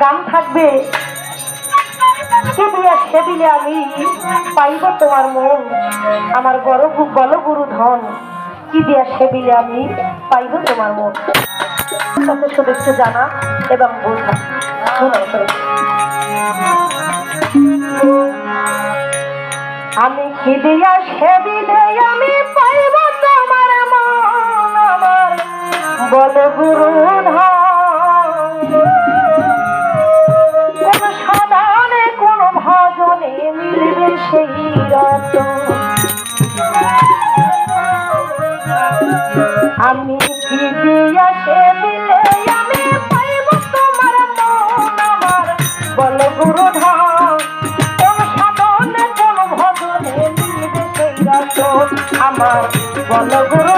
গান থাকবে। কি দিয়া সে দিলে আমি পাইব তোমার মন, আমার বড় বল গুরু ধন। কি দিয়া সে দিলে আমি পাইব তোমার মন। তাতে শুধু জানা এবং বোঝা। আমি কি দিয়া সে দিলে আমি পাইব তোমার মন, আমার বল গুরু ধন। আমার বল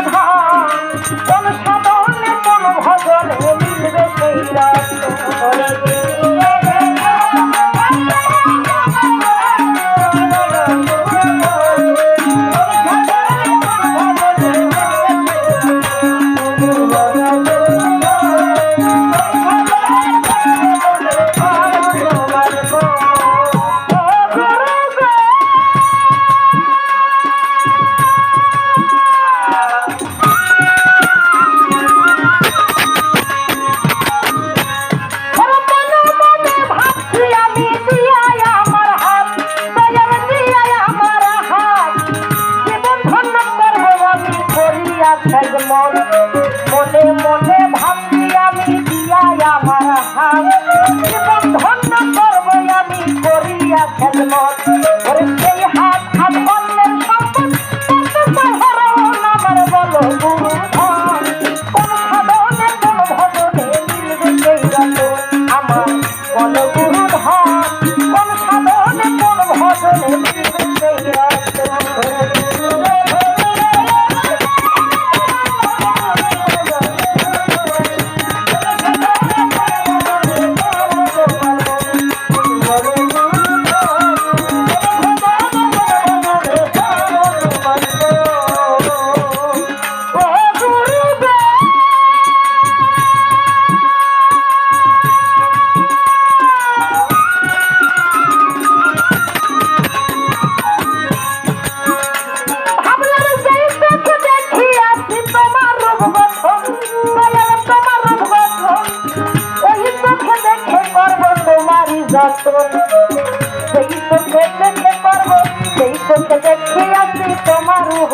মন মনে তোমারই যতন সেই চোখে দেখে করব সেই চোখে দেখে আছি তোমার রূপ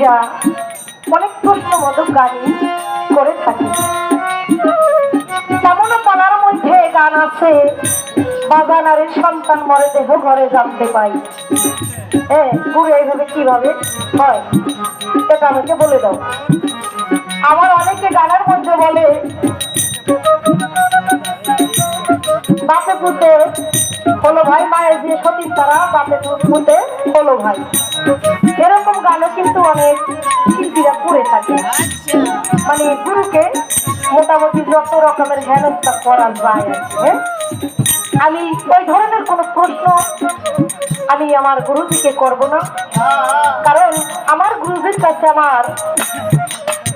শিল্পীরা অনেক প্রশ্নবোধক গানই করে থাকে। তেমনও পালার মধ্যে গান আছে বাগানারের সন্তান মরে দেহ ঘরে জানতে পাই। হ্যাঁ গুরু এইভাবে কীভাবে হয়? এটা আমাকে বলে দাও। আমার অনেকে গানের মধ্যে বলে বাপে পুতে, হলো ভাই মায়ের যে সতীর তারা বাপে পুতে হলো ভাই। এরকম গানও কিন্তু অনেক শিল্পীরা করে থাকে। মানে গুরুকে মোটামুটি যত রকমের হেনস্থা করা যায় হ্যাঁ? আমি ওই ধরনের কোনো প্রশ্ন আমি আমার গুরুজিকে করব না। কারণ আমার গুরুজির কাছে আমার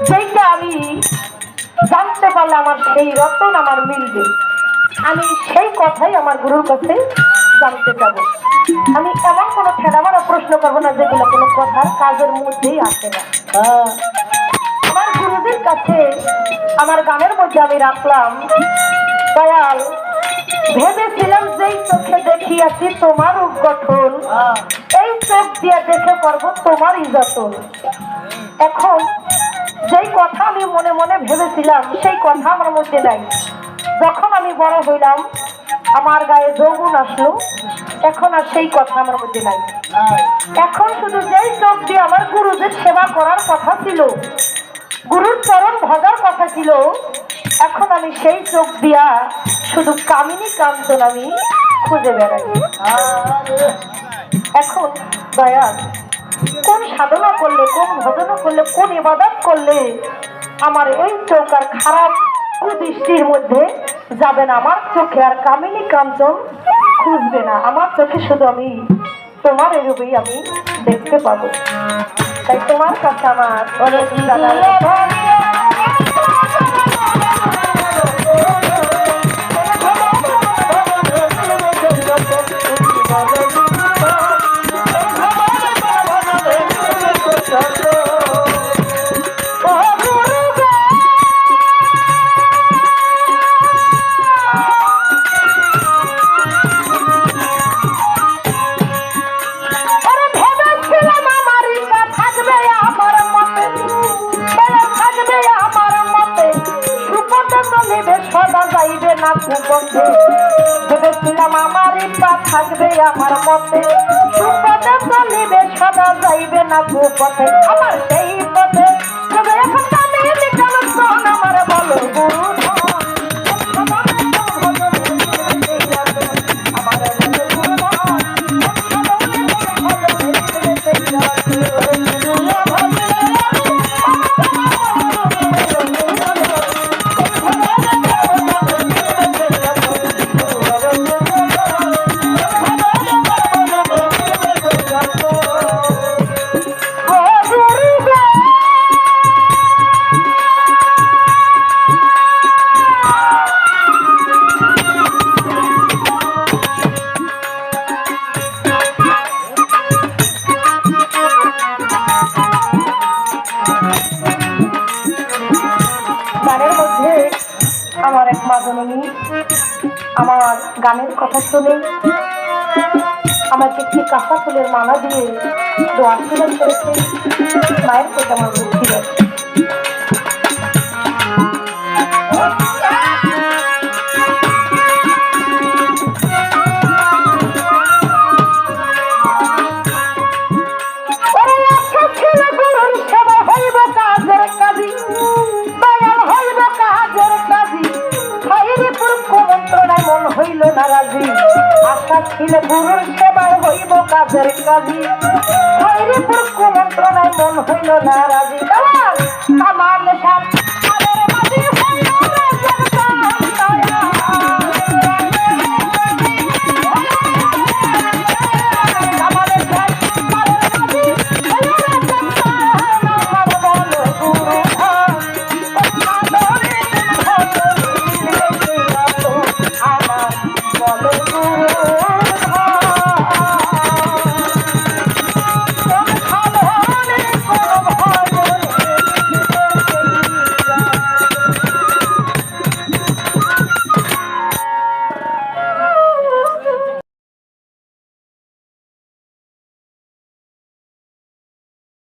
সেইটা আমি জানতে পারলে আমার সেই রতন আমার মিলবে। আমি সেই কথাই আমার গুরুর কাছে জানতে চাবো আমি এমন কোনো ঠেলামারা প্রশ্ন করব না যেগুলো কোনো কথার কাজের মধ্যেই আসে না। আমার গুরুদের কাছে আমার গানের মধ্যে আমি রাখলাম দয়াল ভেবেছিলাম যেই চোখে দেখিয়াছি তোমার গঠন এই চোখ দিয়ে দেখে পারব তোমার যতন। এখন যেই কথা আমি মনে মনে ভেবেছিলাম সেই কথা আমার মধ্যে নাই। যখন আমি বড় হইলাম আমার গায়ে যৌবন আসলো এখন আর সেই কথা আমার মধ্যে নাই। এখন শুধু যেই চোখ দিয়ে আমার গুরুদের সেবা করার কথা ছিল গুরুর চরণ ভজার কথা ছিল এখন আমি সেই চোখ দিয়া শুধু কামিনী কাঞ্চন আমি খুঁজে বেড়াই। এখন দয়াল কোন সাধনা করলে কোন ভজনা করলে কোন ইবাদত করলে আমার এই চোখ আর খারাপ কুদৃষ্টির মধ্যে যাবে না আমার চোখে, আর কামিনী কাঞ্চন খুঁজবে না। আমার চোখে শুধু আমি, তোমার এরূপেই আমি দেখতে পাবো। তাই তোমার কাছে আমার অনেক আরে সদা যাইবে না কুপথে ভেবেছিলাম আমার ইচ্ছা থাকবে আমার মতে। সুপথে চলিবে সদা যাইবে না কুপথে আমার সেই পথে গানের কথা শুনে আমাকে একটি কাঁচা ফুলের মালা দিয়ে দোয়া আশীর্বাদ করেছে মায়ের প্রতি আমার ভক্তি ছিল গুরুর সেবায় হইব কাজের কাজী। হইরে পুরুষ মন্ত্রণায় মন হইল না রাজি কামাল সাথে